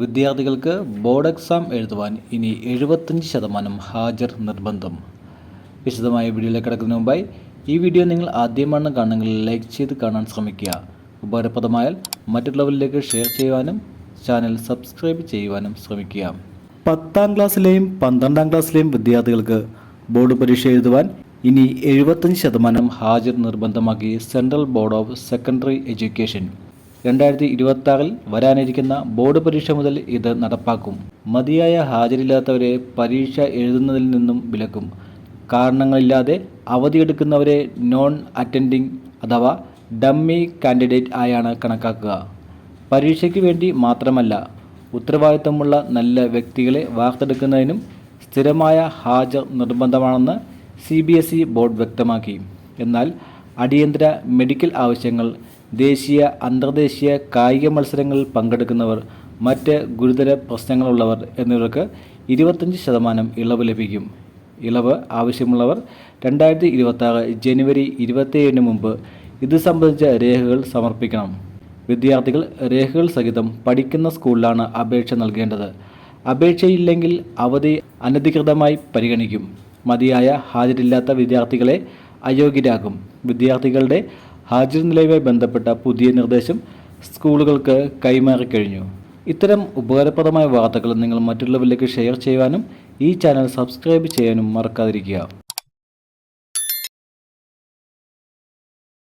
വിദ്യാർത്ഥികൾക്ക് board exam എഴുതുവാൻ ഇനി എഴുപത്തഞ്ച് ശതമാനം ഹാജർ നിർബന്ധം. വിശദമായ വീഡിയോയിലേക്ക് കിടക്കുന്നതിന് മുമ്പായി ഈ വീഡിയോ നിങ്ങൾ ആദ്യമാണ് കാണുന്നെങ്കിൽ ലൈക്ക് ചെയ്ത് കാണാൻ ശ്രമിക്കുക. ഉപകാരപ്രദമായാൽ മറ്റുള്ളവരിലേക്ക് ഷെയർ ചെയ്യുവാനും ചാനൽ സബ്സ്ക്രൈബ് ചെയ്യുവാനും ശ്രമിക്കുക. പത്താം ക്ലാസ്സിലെയും പന്ത്രണ്ടാം ക്ലാസ്സിലെയും വിദ്യാർത്ഥികൾക്ക് ബോർഡ് പരീക്ഷ എഴുതുവാൻ ഇനി എഴുപത്തഞ്ച് ശതമാനം ഹാജർ നിർബന്ധമാക്കി central board of secondary education. രണ്ടായിരത്തി ഇരുപത്തി വരാനിരിക്കുന്ന ബോർഡ് പരീക്ഷ മുതൽ ഇത് നടപ്പാക്കും. മതിയായ ഹാജരില്ലാത്തവരെ പരീക്ഷ എഴുതുന്നതിൽ നിന്നും വിലക്കും. കാരണങ്ങളില്ലാതെ അവധിയെടുക്കുന്നവരെ നോൺ അറ്റൻഡിംഗ് അഥവാ ഡമ്മി കാൻഡിഡേറ്റ് ആയാണ് കണക്കാക്കുക. പരീക്ഷയ്ക്ക് വേണ്ടി മാത്രമല്ല ഉത്തരവാദിത്തമുള്ള നല്ല വ്യക്തികളെ വാർത്തെടുക്കുന്നതിനും സ്ഥിരമായ ഹാജർ നിർബന്ധമാണെന്ന് സി ബോർഡ് വ്യക്തമാക്കി. എന്നാൽ അടിയന്തര മെഡിക്കൽ ആവശ്യങ്ങൾ ദേശീയ അന്തർദേശീയ കായിക മത്സരങ്ങളിൽ പങ്കെടുക്കുന്നവർ മറ്റ് ഗുരുതര പ്രശ്നങ്ങളുള്ളവർ എന്നിവർക്ക് ഇരുപത്തഞ്ച് ശതമാനം ഇളവ് ലഭിക്കും. ഇളവ് ആവശ്യമുള്ളവർ രണ്ടായിരത്തി ഇരുപത്തി ജനുവരി ഇരുപത്തിയേഴിന് മുമ്പ് ഇത് സംബന്ധിച്ച രേഖകൾ സമർപ്പിക്കണം. വിദ്യാർത്ഥികൾ രേഖകൾ സഹിതം പഠിക്കുന്ന സ്കൂളിലാണ് അപേക്ഷ നൽകേണ്ടത്. അപേക്ഷയില്ലെങ്കിൽ അവധി അനധികൃതമായി പരിഗണിക്കും. മതിയായ ഹാജരില്ലാത്ത വിദ്യാർത്ഥികളെ അയോഗ്യരാക്കും. വിദ്യാർത്ഥികളുടെ ഹാജർ നിലയുമായി ബന്ധപ്പെട്ട പുതിയ നിർദ്ദേശം സ്കൂളുകൾക്ക് കൈമാറിക്കഴിഞ്ഞു ഇത്തരം ഉപകാരപ്രദമായ വാർത്തകൾ നിങ്ങൾ മറ്റുള്ളവരിലേക്ക് ഷെയർ ചെയ്യുവാനും ഈ ചാനൽ സബ്സ്ക്രൈബ് ചെയ്യാനും മറക്കാതിരിക്കുക.